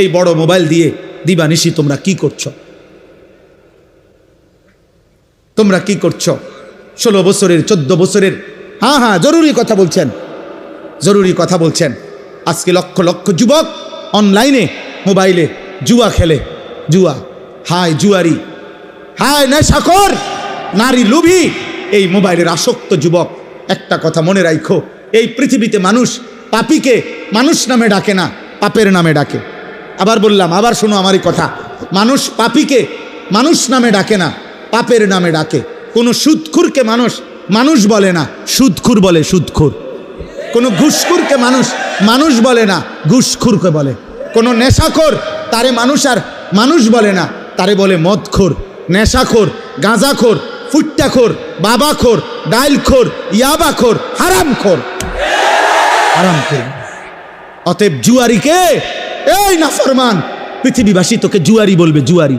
এই বড় মোবাইল দিয়ে দিবানিশি, তোমরা কি করছ? তোমরা কি করছ? ষোলো বছরের, চোদ্দ বছরের হ্যাঁ হ্যাঁ জরুরি কথা বলছেন। জরুরি কথা বলছেন। আজকে লক্ষ লক্ষ যুবক অনলাইনে, মোবাইলে জুয়া খেলে। জুয়া, হায় জুয়ারি, হায় নেশাখর, নারী লোভী। এই মোবাইলের আসক্ত যুবক, একটা কথা মনে রাখো এই পৃথিবীতে মানুষ পাপিকে মানুষ নামে ডাকে না, পাপের নামে ডাকে। আবার বললাম, আবার শোনো আমারই কথা। মানুষ পাপিকে মানুষ নামে ডাকে না, পাপের নামে ডাকে। কোনো সুদখুরকে মানুষ মানুষ বলে না। সুদখুর বলে সুদখুর কোনো ঘুষখুরকে মানুষ মানুষ বলে না, ঘুষখুরকে বলে। কোনো নেশাখোর, তারে মানুষ আর মানুষ বলে না, তারে বলে মদখোর। নেশাখোর, গাঁজাখোর, ফুট্টাখোর, বাবাখোর, ডাইলখোর, ইয়াবাখোর, হারামখোর। হারামখোর। অতএব জুয়ারিকে এই না ফরমান পৃথিবীবাসী তোকে জুয়ারি বলবে জুয়ারি।